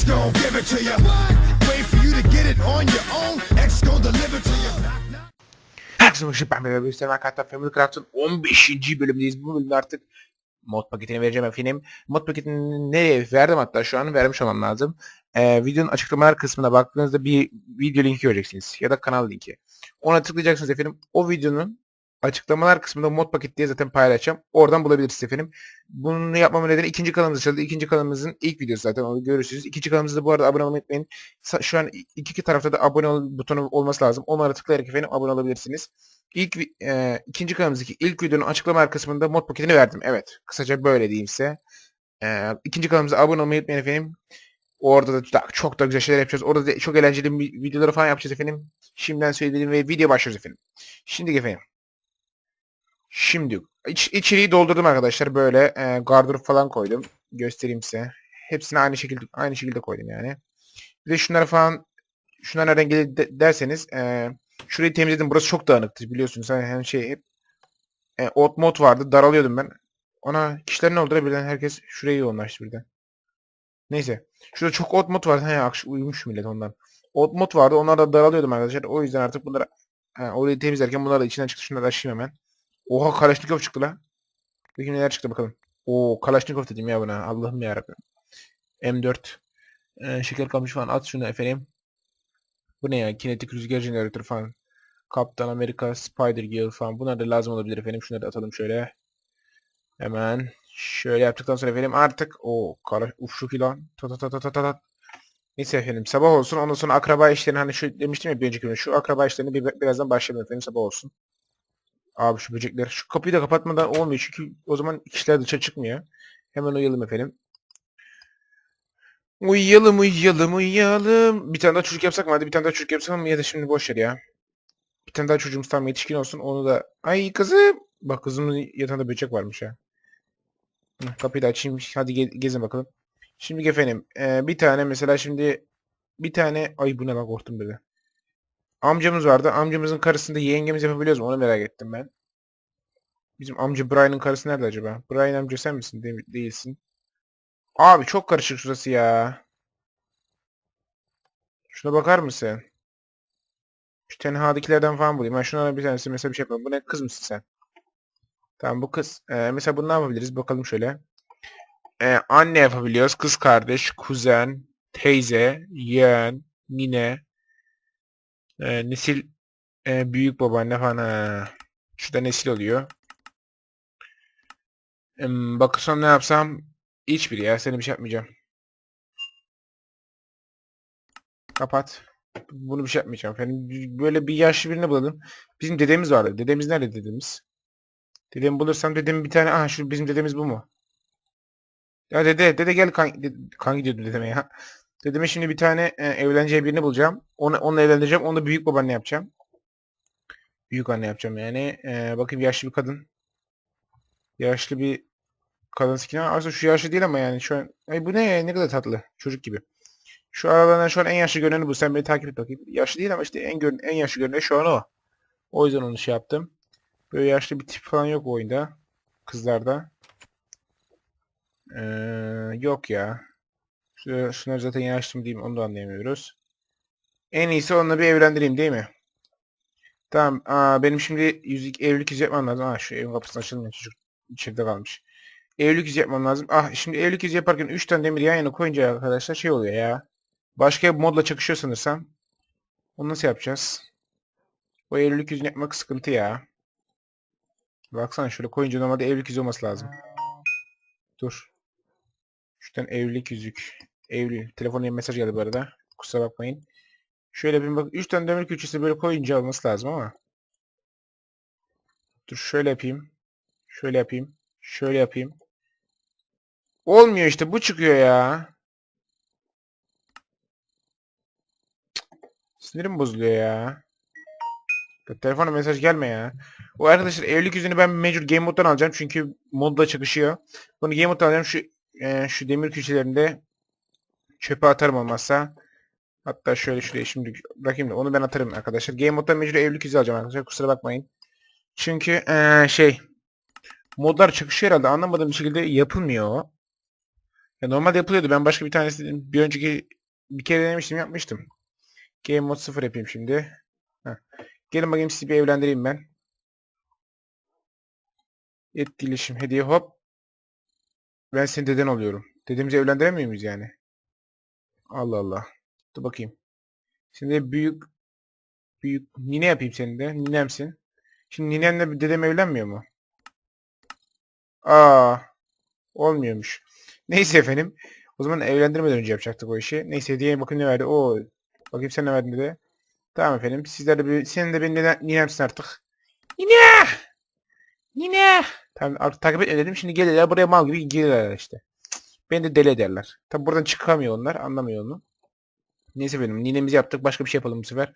X gon' give. Herkese hoş ben Bebe Büyüstem Arkadaşlar Family Craft'ın 15. bölümündeyiz. Bu bölümde artık mod paketini vereceğim efendim. Mod paketini nereye verdim hatta şu an vermiş olmam lazım. Ee, videonun açıklamalar kısmına baktığınızda bir video linki göreceksiniz ya da kanal linki. Ona tıklayacaksınız efendim. O videonun açıklamalar kısmında mod paket diye zaten paylaşacağım. Oradan bulabilirsiniz efendim. Bunu yapmamın nedeni ikinci kanalımız açıldı. İkinci kanalımızın ilk videosu zaten onu görürsünüz. İkinci kanalımızda bu arada abone olmayı unutmayın. Şu an iki, iki tarafta da abone ol butonu olması lazım. Onlara tıklayarak efendim abone olabilirsiniz. İlk e, ikinci kanalımızdaki ilk videonun açıklama kısmında mod paketini verdim. Evet. Kısaca böyle diyeyim size. E, ikinci kanalımıza abone olmayı unutmayın efendim. Orada da çok da güzel şeyler yapacağız. Orada da çok eğlenceli vi- videoları falan yapacağız efendim. Şimdiden söyledim ve video başlıyoruz efendim. Şimdi efendim. Şimdi iç, içeriği doldurdum arkadaşlar. Böyle e, gardırop falan koydum. Göstereyim size. Hepsini aynı şekilde aynı şekilde koydum yani. Bir de şunları falan şunlar nereden gelir de- derseniz e, şurayı temizledim. Burası çok dağınıktı biliyorsunuz. Hani hem şey hep e, ot mod vardı. Daralıyordum ben. Ona kişiler ne oldu da birden herkes şuraya yoğunlaştı birden. Neyse. Şurada çok ot mod vardı. He uyumuş millet ondan. Ot mod vardı. Onlardan daralıyordum arkadaşlar. O yüzden artık bunları he, orayı temizlerken bunlar da içinden çıktı. Şunları açayım hemen. Oha Kalaşnikov çıktı la. Bakayım neler çıktı bakalım. Oo Kalaşnikov dedim ya buna. Allah'ım yarabbim. M4. Ee, şeker kalmış falan. At şunu efendim. Bu ne ya? Kinetik rüzgar jeneratörü falan. Kaptan Amerika, Spider Girl falan. Bunlar da lazım olabilir efendim. Şunları da atalım şöyle. Hemen. Şöyle yaptıktan sonra efendim artık o kara uf şu lan. Ta ta ta ta ta ta. Neyse efendim sabah olsun. Ondan sonra akraba işlerini hani şu demiştim ya bir önceki bölümde. Şu akraba işlerini bir, birazdan başlayalım efendim sabah olsun. Abi şu böcekler. Şu kapıyı da kapatmadan olmuyor. Çünkü o zaman kişiler dışarı çıkmıyor. Hemen uyuyalım efendim. Uyuyalım uyuyalım uyuyalım. Bir tane daha çocuk yapsak mı? Hadi bir tane daha çocuk yapsak mı? Ya da şimdi boş ver ya. Bir tane daha çocuğumuz tam yetişkin olsun. Onu da... Ay kızım. Bak kızımın yatağında böcek varmış ya. Kapıyı da açayım. Hadi ge- gezin bakalım. Şimdi efendim. e, bir tane mesela şimdi... Bir tane... Ay bu ne lan korktum böyle. Amcamız vardı. Amcamızın karısını da yengemiz yapabiliyoruz mu? Onu merak ettim ben. Bizim amca Brian'ın karısı nerede acaba? Brian amca sen misin? Değil- değilsin. Abi çok karışık şurası ya. Şuna bakar mısın? Şu tenhadakilerden falan bulayım. Ben şunlardan bir tanesi mesela bir şey yapalım. Bu ne kız mısın sen? Tamam bu kız. Ee, mesela bunu ne yapabiliriz? Bakalım şöyle. Ee, anne yapabiliyoruz. Kız kardeş, kuzen, teyze, yeğen, nine, e, nesil, e, büyük babaanne falan. Ha. Şurada nesil oluyor. Em, bakırsam ne yapsam? Hiçbiri ya. Seni bir şey yapmayacağım. Kapat. Bunu bir şey yapmayacağım. Yani böyle bir yaşlı birini bulalım. Bizim dedemiz vardı. Dedemiz nerede dedemiz? Dedemi bulursam dedemin bir tane... Aha şu bizim dedemiz bu mu? Ya dede, dede gel kan, kan gidiyordum dedeme ya. Dedeme şimdi bir tane e, evleneceği birini bulacağım. Onu, onunla evlendireceğim. Onu da büyük babaanne yapacağım. Büyük anne yapacağım yani. E, bakayım yaşlı bir kadın. Yaşlı bir kadın sikine. Aslında şu yaşlı değil ama yani şu an... Ay bu ne? Ne kadar tatlı. Çocuk gibi. Şu aralardan şu an en yaşlı görüneni bu. Sen beni takip et bakayım. Yaşlı değil ama işte en görün en yaşlı görüneni şu an o. O yüzden onu şey yaptım. Böyle yaşlı bir tip falan yok oyunda. Kızlarda. Ee, yok ya. Şu, şunları zaten yaşlı mı diyeyim onu da anlayamıyoruz. En iyisi onunla bir evlendireyim değil mi? Tamam. Aa, benim şimdi yüzük evlilik yüzü yapmam lazım. Ah şu evin kapısını açılmıyor çocuk. içeride kalmış. Evlilik yüzü yapmam lazım. Ah şimdi evlilik yüzü yaparken 3 tane demir yan yana koyunca arkadaşlar şey oluyor ya. Başka bir modla çakışıyor sanırsam. Onu nasıl yapacağız? O evlilik yüzünü yapmak sıkıntı ya. Baksana şöyle koyunca normalde evlilik yüzü olması lazım. Dur. Şuradan evlilik yüzük. Evli. Telefona mesaj geldi bu arada. Kusura bakmayın. Şöyle bir bak. 3 tane demir külçesi böyle koyunca olması lazım ama. Dur şöyle yapayım. Şöyle yapayım. Şöyle yapayım. Olmuyor işte. Bu çıkıyor ya. Sinirim bozuluyor ya. Telefona mesaj gelme ya. O arkadaşlar evlilik yüzünü ben mecbur Game Mode'dan alacağım çünkü modla çakışıyor. Bunu Game Mode'dan alacağım. Şu e, şu demir külçelerinde çöpe atarım olmazsa. Hatta şöyle şuraya şimdi bırakayım da onu ben atarım arkadaşlar. Game Mode'dan mecbur evlilik yüzü alacağım arkadaşlar. Kusura bakmayın. Çünkü e, şey modlar çakışıyor herhalde. Anlamadığım bir şekilde yapılmıyor. Ya normalde yapılıyordu. Ben başka bir tanesini bir önceki bir kere denemiştim yapmıştım. Game mode 0 yapayım şimdi. Heh. Gelin bakayım sizi bir evlendireyim ben. Etkileşim hediye hop. Ben senin deden oluyorum. Dedemizi evlendiremiyor muyuz yani? Allah Allah. Dur bakayım. Şimdi büyük büyük nine yapayım senin de. Ninemsin. Şimdi ninenle dedem evlenmiyor mu? Aa, olmuyormuş. Neyse efendim. O zaman evlendirmeden önce yapacaktık o işi. Neyse hediyeye bakın ne verdi. Oo, bakayım sen ne verdin de. Tamam efendim. Sizler de bir, senin de benim neden, ninemsin artık. Nine! Nine! Tamam artık takip etme dedim. Şimdi gelirler buraya mal gibi gelirler işte. Beni de deli ederler. Tabi buradan çıkamıyor onlar. Anlamıyor onu. Neyse benim ninemizi yaptık. Başka bir şey yapalım bu sefer.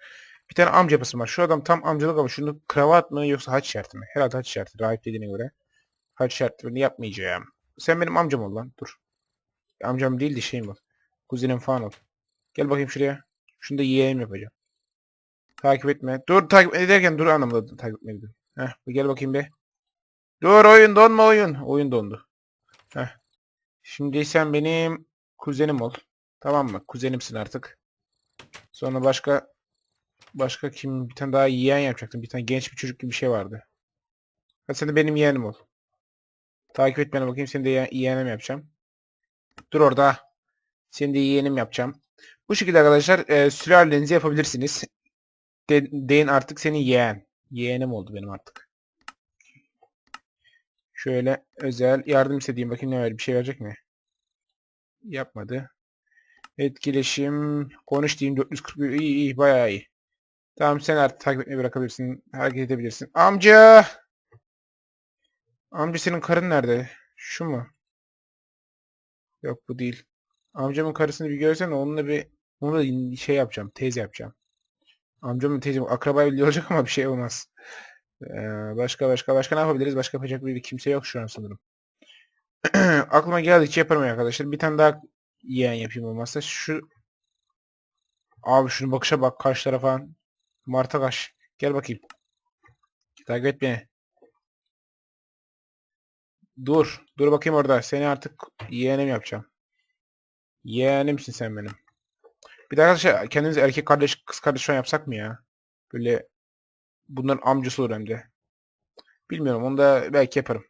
Bir tane amca yapısı var. Şu adam tam amcalık ama şunu kravat mı yoksa haç şartı mı? Herhalde haç şartı. Rahip dediğine göre. Haç şartını yapmayacağım. Sen benim amcam ol lan. Dur. Amcam değil de şeyim var. Kuzenim falan ol. Gel bakayım şuraya. Şunu da yeğenim yapacağım. Takip etme. Dur takip ederken dur anlamda takip etme. Heh gel bakayım be. Dur oyun donma oyun. Oyun dondu. Heh. Şimdi sen benim kuzenim ol. Tamam mı? Kuzenimsin artık. Sonra başka başka kim bir tane daha yeğen yapacaktım. Bir tane genç bir çocuk gibi bir şey vardı. Hadi sen de benim yeğenim ol. Takip et beni bakayım. Seni de ye- yeğenim yapacağım. Dur orada. Seni de yeğenim yapacağım. Bu şekilde arkadaşlar e, sülalenizi yapabilirsiniz. De, deyin artık senin yeğen. Yeğenim oldu benim artık. Şöyle özel yardım istediğim bakayım ne var bir şey verecek mi? Yapmadı. Etkileşim konuş diyeyim 441 iyi iyi bayağı iyi. Tamam sen artık takip etmeyi bırakabilirsin. Hareket edebilirsin. Amca! Amca senin karın nerede? Şu mu? Yok bu değil. Amcamın karısını bir görsene onunla bir onunla şey yapacağım. Teyze yapacağım. Amcamın teyzem akraba evliliği olacak ama bir şey olmaz. Başka başka başka ne yapabiliriz? Başka yapacak bir kimse yok şu an sanırım. Aklıma geldikçe yaparım arkadaşlar. Bir tane daha yeğen yapayım olmazsa. Şu Abi şunun bakışa bak kaşlara falan. Marta kaş. Gel bakayım. Takip et beni. Dur. Dur bakayım orada. Seni artık yeğenim yapacağım. Yeğenimsin sen benim. Bir de arkadaşlar kendimiz erkek kardeş kız kardeş falan yapsak mı ya? Böyle bunların amcası olur hem de. Bilmiyorum onu da belki yaparım.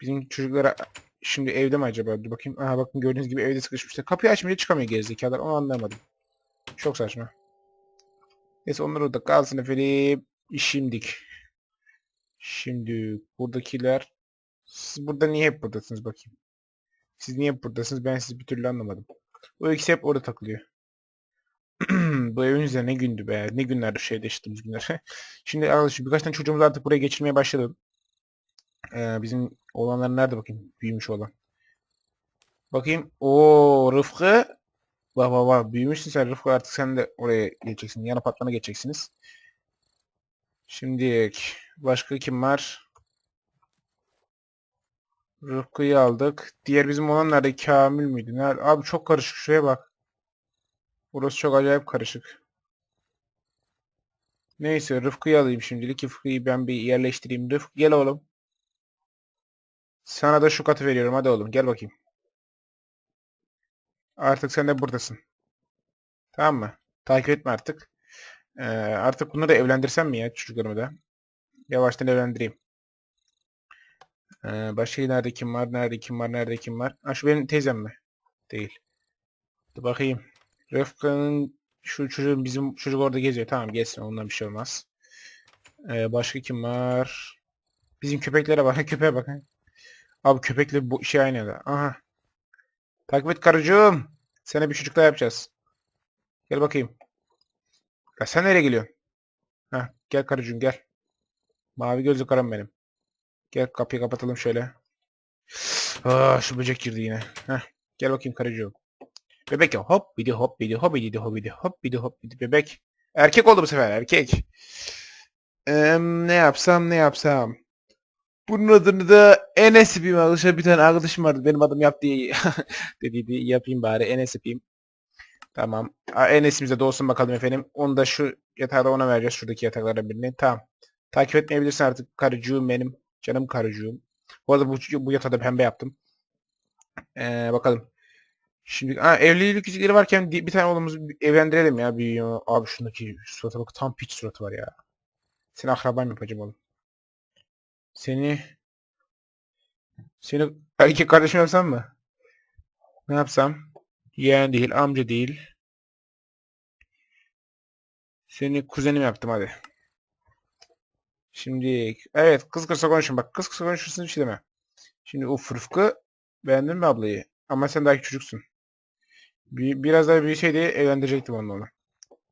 Bizim çocuklara şimdi evde mi acaba? Dur bakayım. Aha bakın gördüğünüz gibi evde sıkışmışlar. Kapıyı açmayınca çıkamıyor gerizekalılar. Onu anlamadım. Çok saçma. Neyse onları da kalsın efendim. Şimdik. Şimdi buradakiler siz burada niye hep buradasınız bakayım. Siz niye buradasınız ben sizi bir türlü anlamadım. O ikisi hep orada takılıyor. Bu evin üzerine ne gündü be. Ne günler şeyde yaşadığımız günler. Şimdi arkadaşlar birkaç tane çocuğumuz artık buraya geçirmeye başladı. Ee, bizim oğlanlar nerede bakayım? Büyümüş olan. Bakayım. o Rıfkı. Vah vah vah. Büyümüşsün sen Rıfkı artık sen de oraya geçeceksin. Yan apartmana geçeceksiniz. Şimdi başka kim var? Rıfkı'yı aldık. Diğer bizim olan nerede? Kamil miydi? Nerede? Abi çok karışık. Şuraya bak. Burası çok acayip karışık. Neyse Rıfkı'yı alayım şimdilik. Rıfkı'yı ben bir yerleştireyim. Rıfkı gel oğlum. Sana da şu katı veriyorum. Hadi oğlum gel bakayım. Artık sen de buradasın. Tamam mı? Takip etme artık. Ee, artık bunları evlendirsem mi ya çocuklarımı da? Yavaştan evlendireyim. Ee, başka nerede kim var? Nerede kim var? Nerede kim var? Ha şu benim teyzem mi? Değil. Dur bakayım. Rıfkı'nın şu çocuğun bizim çocuk orada geziyor. Tamam gelsin ondan bir şey olmaz. Ee, başka kim var? Bizim köpeklere bak. Köpeğe bakın. Abi köpekle bu şey aynı da. Aha. Takip et karıcığım. Sana bir çocuk daha yapacağız. Gel bakayım. Ya sen nereye geliyorsun? Heh, gel karıcığım gel. Mavi gözlü karım benim. Gel kapıyı kapatalım şöyle. Aa, şu böcek girdi yine. Heh, gel bakayım karıcığım. Bebek ya hop bidi hop bidi hop bidi hop bidi hop bidi hop bidi bebek. Erkek oldu bu sefer erkek. Eee, ne yapsam ne yapsam. Bunun adını da Enes yapayım arkadaşlar. Bir tane arkadaşım vardı. Benim adım yap diye dediydi. Yapayım bari Enes yapayım. Tamam. Enes'imize de olsun bakalım efendim. Onu da şu yatağı ona vereceğiz. Şuradaki yataklardan birini. Tamam. Takip etmeyebilirsin artık. Karıcığım benim. Canım karıcığım. Bu arada bu, bu yatağı da pembe yaptım. Ee, bakalım. Şimdi ha, evlilik yüzükleri varken bir tane oğlumuzu evlendirelim ya. Bir, abi şundaki surata bak tam piç suratı var ya. Seni akraban yapacağım oğlum? Seni seni erkek kardeşim yapsam mı? Ne yapsam? Yeğen değil, amca değil. Seni kuzenim yaptım hadi. Şimdi evet kız kısa konuşun bak kız kısa konuşursun bir şey deme. Şimdi o Rıfkı beğendin mi ablayı? Ama sen daha çocuksun. Bir, biraz daha bir şey diye evlendirecektim onu ona.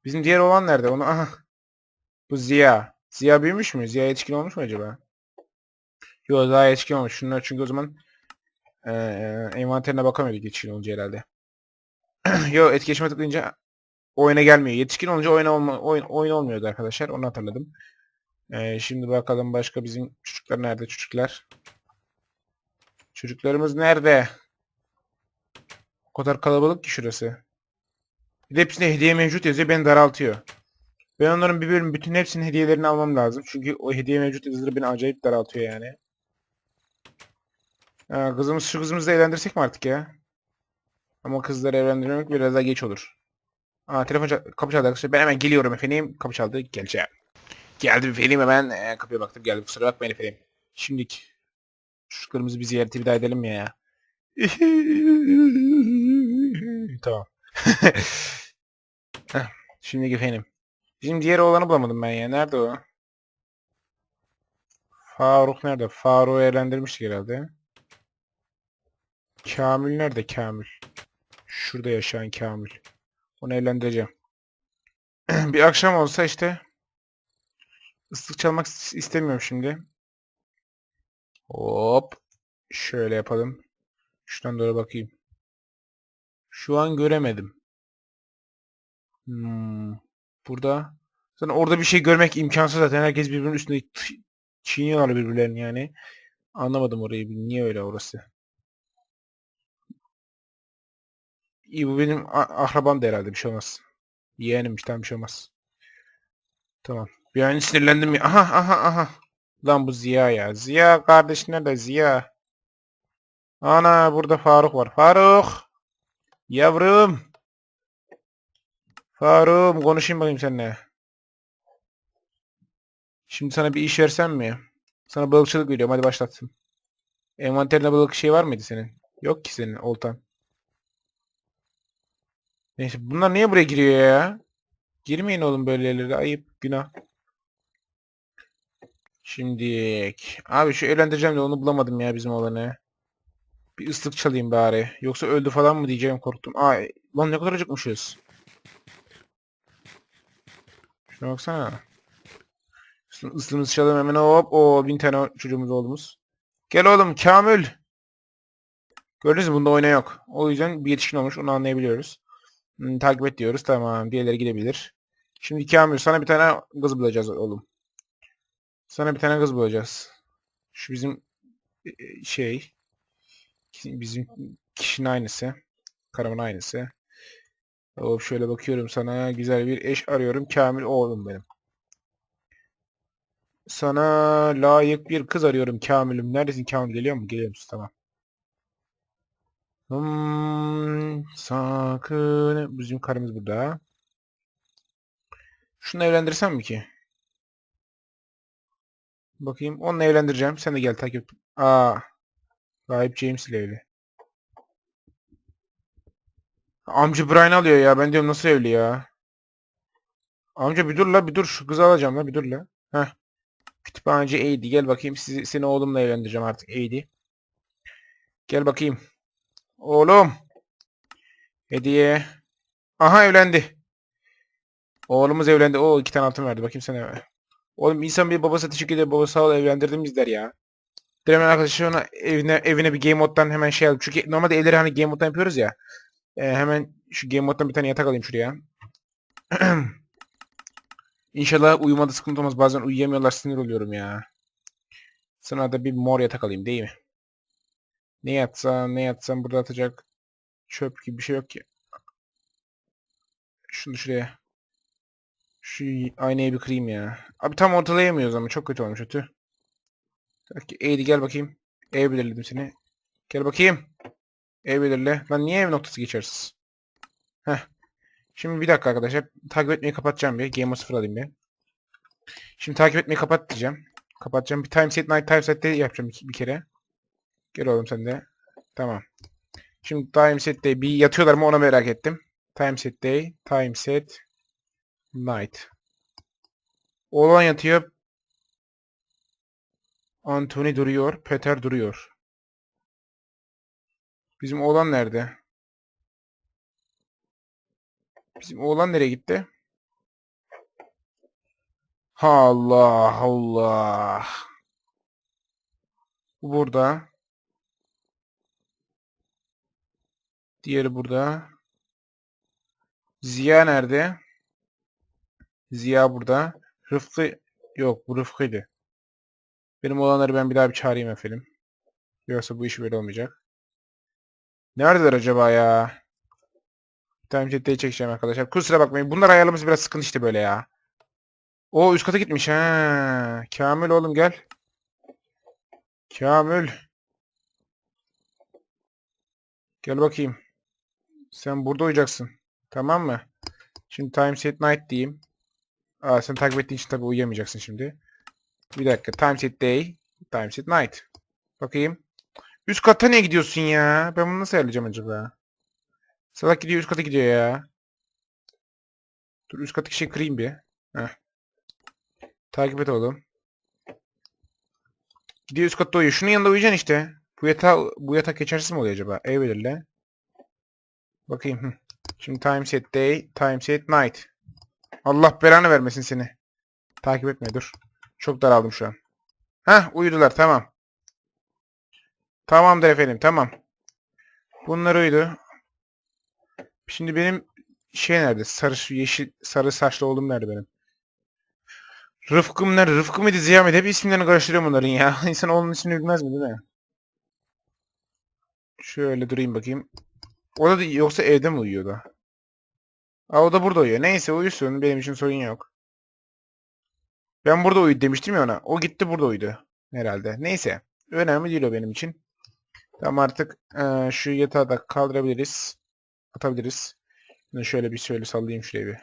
Bizim diğer olan nerede? Onu aha. Bu Ziya. Ziya büyümüş mü? Ziya yetişkin olmuş mu acaba? Yok daha yetişkin olmuş. Şunlar çünkü o zaman eee envanterine bakamıyorduk yetişkin olunca herhalde. Yok etkileşime tıklayınca oyuna gelmiyor. Yetişkin olunca oyun, olma, oyun, oyun olmuyordu arkadaşlar. Onu hatırladım. Eee, şimdi bakalım başka bizim çocuklar nerede çocuklar? Çocuklarımız nerede? O kadar kalabalık ki şurası. Bir de hepsinde hediye mevcut yazıyor. Beni daraltıyor. Ben onların bir bölüm bütün hepsinin hediyelerini almam lazım. Çünkü o hediye mevcut yazıları beni acayip daraltıyor yani. Ha, kızımız şu kızımızı da evlendirsek mi artık ya? Ama kızları evlendirmek biraz daha geç olur. Aa telefon çal kapı çaldı arkadaşlar. Ben hemen geliyorum efendim. Kapı çaldı. Geleceğim. Geldim efendim hemen. Ee, kapıya baktım geldim. Kusura bakmayın efendim. Şimdiki çocuklarımızı bir ziyarete daha edelim ya? tamam. Şimdi efendim. Bizim diğer oğlanı bulamadım ben ya. Nerede o? Faruk nerede? Faruk'u evlendirmiştik herhalde. Kamil nerede Kamil? Şurada yaşayan Kamil. Onu evlendireceğim. bir akşam olsa işte ıslık çalmak is- istemiyorum şimdi. Hop. Şöyle yapalım. Şuradan doğru bakayım. Şu an göremedim. Hmm. Burada. Zaten orada bir şey görmek imkansız zaten. Herkes birbirinin üstünde çiğniyorlar birbirlerini yani. Anlamadım orayı. Niye öyle orası? İyi bu benim akrabam da herhalde bir şey olmaz. Yeğenimmiş tamam bir şey olmaz. Tamam. Bir an sinirlendim ya. Aha aha aha. Lan bu Ziya ya. Ziya kardeş nerede Ziya? Ana burada Faruk var. Faruk. Yavrum. Faruk konuşayım bakayım seninle. Şimdi sana bir iş versem mi? Sana balıkçılık veriyorum hadi başlattım. Envanterinde balık şey var mıydı senin? Yok ki senin oltan. Neyse bunlar niye buraya giriyor ya? Girmeyin oğlum böyle yerlere ayıp günah. Şimdi abi şu evlendireceğim de onu bulamadım ya bizim olanı. Bir ıslık çalayım bari. Yoksa öldü falan mı diyeceğim korktum. Ay lan ne kadar acıkmışız. Şuna baksana. Islı- Islığımızı çalalım hemen hop. O bin tane çocuğumuz oğlumuz. Gel oğlum Kamil. Gördünüz mü bunda oyna yok. O yüzden bir yetişkin olmuş onu anlayabiliyoruz. Hmm, takip et diyoruz. Tamam. Diğerleri gidebilir. Şimdi Kamil sana bir tane kız bulacağız oğlum. Sana bir tane kız bulacağız. Şu bizim e, e, şey bizim kişinin aynısı. Karımın aynısı. Hop şöyle bakıyorum sana. Güzel bir eş arıyorum. Kamil oğlum benim. Sana layık bir kız arıyorum Kamil'im. Neredesin Kamil? Geliyor mu? Geliyor musun? Tamam. Hmm, sakın. Bizim karımız burada. Şunu evlendirsem mi ki? Bakayım. Onunla evlendireceğim. Sen de gel takip. Aa. Rahip James ile evli. Amca Brian alıyor ya. Ben diyorum nasıl evli ya? Amca bir dur la bir dur. Şu kızı alacağım la bir dur la. Heh. Kütüphaneci Eğdi. Gel bakayım. Sizi, seni oğlumla evlendireceğim artık Eğdi. Gel bakayım. Oğlum. Hediye. Aha evlendi. Oğlumuz evlendi. O iki tane altın verdi. Bakayım sana. Oğlum insan bir babası teşekkür eder. Baba sağ ol evlendirdim bizler ya. Bir hemen arkadaşlar ona evine, evine bir game moddan hemen şey alayım. Çünkü normalde evleri hani game moddan yapıyoruz ya. Ee, hemen şu game moddan bir tane yatak alayım şuraya. İnşallah uyumada sıkıntı olmaz. Bazen uyuyamıyorlar sinir oluyorum ya. Sana da bir mor yatak alayım değil mi? Ne yatsam ne yatsam burada atacak çöp gibi bir şey yok ki. Şunu şuraya. Şu aynayı bir kırayım ya. Abi tam ortalayamıyoruz ama çok kötü olmuş ötü. Peki Eğdi gel bakayım. Ev belirledim seni. Gel bakayım. E belirle. Lan niye ev noktası geçersiz? Heh. Şimdi bir dakika arkadaşlar. Takip etmeyi kapatacağım bir. Game'ı sıfır alayım bir. Şimdi takip etmeyi kapat diyeceğim. Kapatacağım. Bir time set night time set de yapacağım bir, bir kere. Gel oğlum sen de. Tamam. Şimdi time set day bir yatıyorlar mı ona merak ettim. Time set day, time set night. Oğlan yatıyor. Anthony duruyor. Peter duruyor. Bizim oğlan nerede? Bizim oğlan nereye gitti? Allah Allah. Bu burada. Diğeri burada. Ziya nerede? Ziya burada. Rıfkı yok bu Rıfkı'ydı. Benim olanları ben bir daha bir çağırayım efendim. Yoksa bu iş böyle olmayacak. Neredeler acaba ya? Time chat'te çekeceğim arkadaşlar. Kusura bakmayın. Bunlar ayarlaması biraz sıkıntı işte böyle ya. O üst kata gitmiş ha. Kamil oğlum gel. Kamil. Gel bakayım. Sen burada uyuyacaksın. Tamam mı? Şimdi time set night diyeyim. Aa, sen takip ettiğin için tabii uyuyamayacaksın şimdi. Bir dakika. Time set day. Time set night. Bakayım. Üst kata niye gidiyorsun ya? Ben bunu nasıl ayarlayacağım acaba? Salak gidiyor üst kata gidiyor ya. Dur üst kattaki şey kırayım bir. Heh. Takip et oğlum. Gidiyor üst katta uyuyor. Şunun yanında uyuyacaksın işte. Bu yatağa, bu yatak geçersiz mi oluyor acaba? Ev belirle. Bakayım. Şimdi time set day, time set night. Allah belanı vermesin seni. Takip etme dur. Çok daraldım şu an. Heh uyudular tamam. Tamamdır efendim tamam. Bunlar uyudu. Şimdi benim şey nerede? Sarı yeşil sarı saçlı oğlum nerede benim? Rıfkım nerede? Rıfkı mıydı Ziya mıydı? Hep isimlerini karıştırıyorum bunların ya. İnsan oğlunun ismini bilmez mi değil mi? Şöyle durayım bakayım. O da yoksa evde mi uyuyor da? Aa o da burada uyuyor. Neyse uyusun. Benim için sorun yok. Ben burada uyudu demiştim ya ona. O gitti burada uyudu. Herhalde. Neyse. Önemli değil o benim için. Tamam artık eee, şu yatağı da kaldırabiliriz. Atabiliriz. Bunu şöyle bir şöyle sallayayım şuraya bir.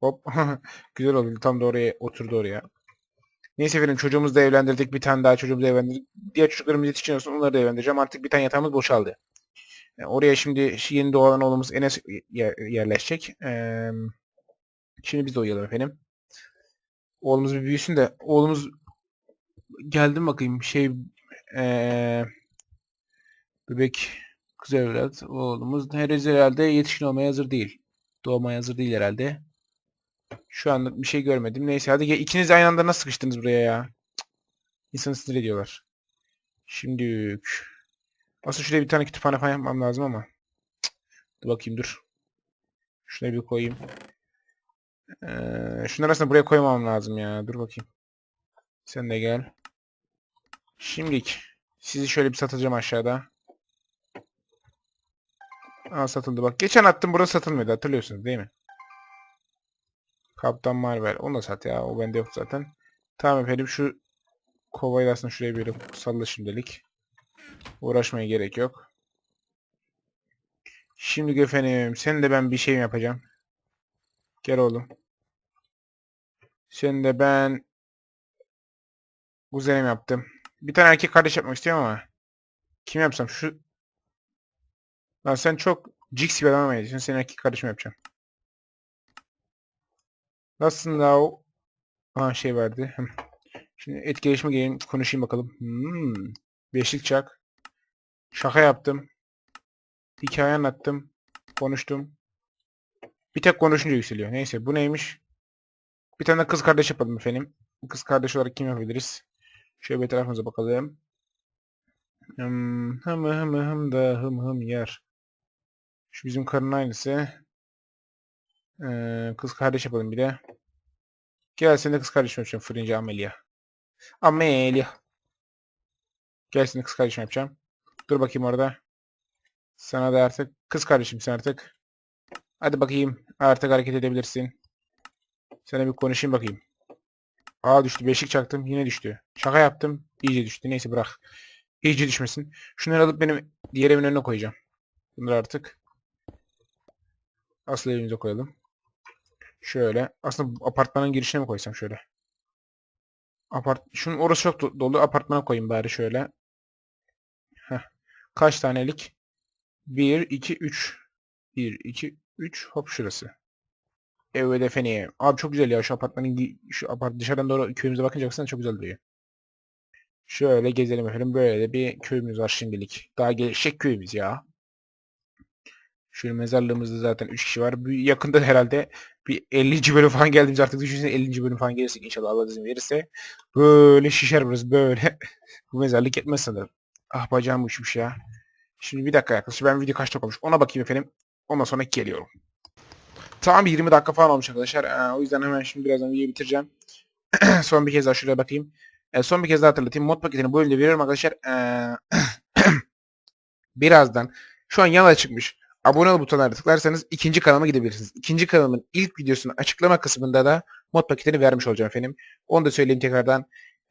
Hop. Güzel oldu. Tam da oraya oturdu oraya. Neyse efendim çocuğumuzu da evlendirdik. Bir tane daha çocuğumuzu evlendirdik. Diğer çocuklarımız yetişiyorsa onları da evlendireceğim. Artık bir tane yatağımız boşaldı. E, Oraya şimdi yeni doğan oğlumuz Enes yer- yerleşecek. Eee, şimdi biz de uyuyalım efendim. Oğlumuz bir büyüsün de oğlumuz geldim bakayım şey eee bebek kız evlat oğlumuz henüz herhalde yetişkin olmaya hazır değil. Doğmaya hazır değil herhalde. Şu anda bir şey görmedim. Neyse hadi gel. İkiniz aynı anda nasıl sıkıştınız buraya ya? İnsanı sinir ediyorlar. Şimdi aslında şuraya bir tane kütüphane falan yapmam lazım ama. Dur bakayım dur. Şuraya bir koyayım. Ee, şunları aslında buraya koymam lazım ya. Dur bakayım. Sen de gel. Şimdilik sizi şöyle bir satacağım aşağıda. Aa satıldı bak. Geçen attım burada satılmıyordu hatırlıyorsunuz değil mi? Kaptan Marvel. Onu da sat ya. O bende yok zaten. Tamam efendim şu kovayı da aslında şuraya bir salla şimdilik. Uğraşmaya gerek yok. Şimdi efendim sen de ben bir şey yapacağım? Gel oğlum. De ben kuzenim yaptım. Bir tane erkek kardeş yapmak istiyorum ama kim yapsam şu Lan sen çok Jix bir adam olmayacaksın. Senin erkek kardeşim yapacağım. Nasılsın daha o? Aa şey verdi. Şimdi etkileşime gelin konuşayım bakalım. Hmm. Beşlik çak. Şaka yaptım. Hikaye anlattım. Konuştum. Bir tek konuşunca yükseliyor. Neyse bu neymiş? Bir tane kız kardeş yapalım efendim. Kız kardeş olarak kim yapabiliriz? Şöyle bir tarafımıza bakalım. Hmm, hım hım hım da hım hım yer. Şu bizim karının aynısı. Ee, kız kardeş yapalım bir de. Gel sen de kız kardeşim yapacağım. Fırıncı Amelia. Amelia. Gel sen de kız kardeşim yapacağım. Dur bakayım orada. Sana da artık kız kardeşimsin artık. Hadi bakayım. Artık hareket edebilirsin. Sana bir konuşayım bakayım. Aa düştü. Beşik çaktım. Yine düştü. Şaka yaptım. İyice düştü. Neyse bırak. İyice düşmesin. Şunları alıp benim diğer evin önüne koyacağım. Bunları artık asıl evimize koyalım. Şöyle. Aslında apartmanın girişine mi koysam şöyle? Apart Şunun orası çok do- dolu. Apartmana koyayım bari şöyle. Heh. Kaç tanelik? 1, 2, 3. 1, 2, 3. Hop şurası. Ev ve defeniye. Abi çok güzel ya şu apartmanın şu apart dışarıdan doğru köyümüze bakınca baksana çok güzel duruyor. Şöyle gezelim efendim. Böyle de bir köyümüz var şimdilik. Daha gelişecek köyümüz ya. Şöyle mezarlığımızda zaten 3 kişi var. Bir yakında herhalde bir 50. bölüm falan geldiğimiz artık düşünsene 50. bölüm falan gelirsek inşallah Allah izin verirse. Böyle şişer burası böyle. Bu mezarlık yetmez sanırım. Ah bacağım uçmuş ya. Şimdi bir dakika yaklaşık ben video kaç dakika olmuş ona bakayım efendim. Ondan sonra geliyorum. Tam bir 20 dakika falan olmuş arkadaşlar. Ee, o yüzden hemen şimdi birazdan videoyu bitireceğim. son bir kez daha şuraya bakayım. Ee, son bir kez daha hatırlatayım. Mod paketini bu bölümde veriyorum arkadaşlar. Ee, birazdan şu an yana çıkmış. Abone ol butonuna tıklarsanız ikinci kanalıma gidebilirsiniz. İkinci kanalımın ilk videosunun açıklama kısmında da mod paketini vermiş olacağım efendim. Onu da söyleyeyim tekrardan.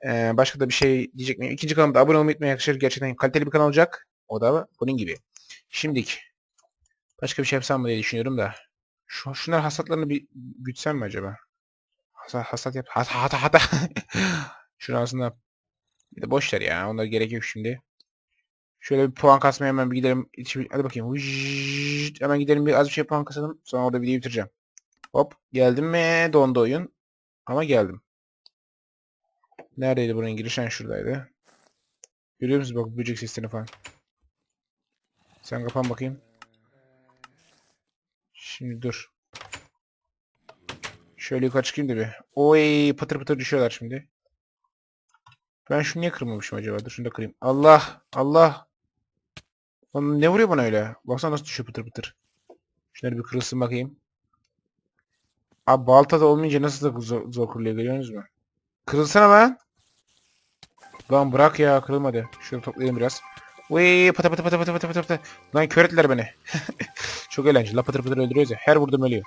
Ee, başka da bir şey diyecek miyim? İkinci kanalımda abone olmayı unutmayın arkadaşlar. Gerçekten kaliteli bir kanal olacak. O da bunun gibi. Şimdilik. Başka bir şey yapsam mı diye düşünüyorum da. Şu, şunlar hasatlarını bir gütsem mi acaba? Hasat, hasat yap. Hat, hat, hat. Şunu aslında bir boş ver ya. Onlar gerek yok şimdi. Şöyle bir puan kasmaya hemen bir gidelim. Hadi bakayım. Vıjjjjt. Hemen gidelim bir az bir şey puan kasalım. Sonra orada videoyu bitireceğim. Hop. Geldim mi? Dondu oyun. Ama geldim. Neredeydi buranın girişen şuradaydı. Görüyor musunuz bak böcek seslerini falan. Sen kapan bakayım. Şimdi dur. Şöyle yukarı çıkayım da bir. Oy pıtır pıtır düşüyorlar şimdi. Ben şunu niye kırmamışım acaba? Dur şunu da kırayım. Allah! Allah! Lan ne vuruyor bana öyle? Baksana nasıl düşüyor pıtır pıtır. Şunları bir kırılsın bakayım. Abi balta da olmayınca nasıl da zor, zor kırılıyor görüyorsunuz mu? Kırılsana lan. Lan bırak ya kırılmadı. Şunu toplayalım biraz. Uy pata pata pata pata pata pata pata. Lan kör ettiler beni. Çok eğlenceli. La pıtır pıtır öldürüyoruz ya. Her vurdum ölüyor.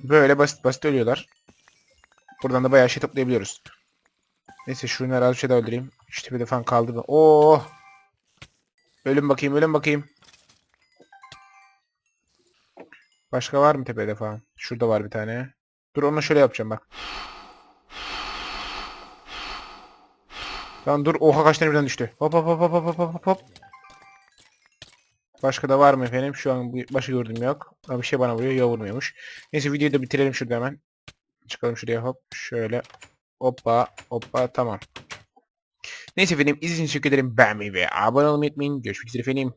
Böyle basit basit ölüyorlar. Buradan da bayağı şey toplayabiliyoruz. Neyse az bir şey daha öldüreyim. Şu tepede falan kaldı mı? Oo. Ölüm bakayım, ölüm bakayım. Başka var mı tepede falan? Şurada var bir tane. Dur onu şöyle yapacağım bak. Tamam dur. Oha kaç tane birden düştü. Hop hop hop hop hop hop hop. Başka da var mı efendim? Şu an başka gördüğüm yok. Ama bir şey bana vuruyor. Yok vurmuyormuş. Neyse videoyu da bitirelim şurada hemen. Çıkalım şuraya hop. Şöyle. Hoppa. Hoppa. Tamam. Neyse efendim izlediğiniz için teşekkür ederim. Beğenmeyi ve abone olmayı unutmayın. Görüşmek üzere efendim.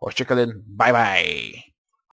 Hoşçakalın. Bay bay.